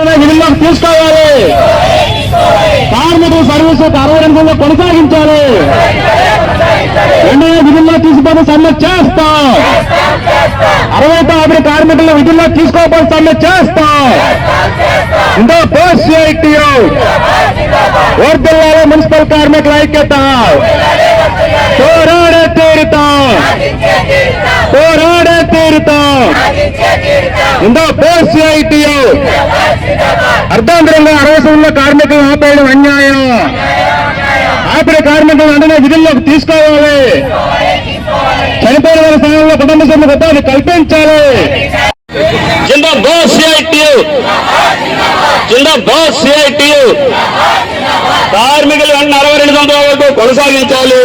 విధుల్లోకి తీసుకోవాలి. కార్మికుల సర్వీసు అరవై రంగంలో కొనసాగించాలి. వెంటనే విధుల్లో తీసుకోవడం సమ్మె చేస్తాం. అరవై ఆవిడ కార్మికులను విధుల్లో తీసుకోకపోతే సమ్మె చేస్తాం. ఇంకా పోస్ట్ సిఐటియు ఓర్దిల్లాలో మున్సిపల్ కార్మికుల ఐక్యత. ఇందో పోస్ట్ సిఐటియు అర్ధాంతరంగా అరవై సంవత్సరాల కార్మికులను ఆపేయడం అన్యాయం. ఆపిన కార్మికులను వెంటనే విధుల్లోకి తీసుకోవాలి. చనిపోయిన వారి స్థానంలో కుటుంబ సభ్యుల ఉపాధి కల్పించాలి. జిందా బాస్ సిఐటియు. జిందా బాస్ సిఐటియు. కార్మికులు వెంటనే అరవై రెండు సంవత్సరాల వరకు కొనసాగించాలి.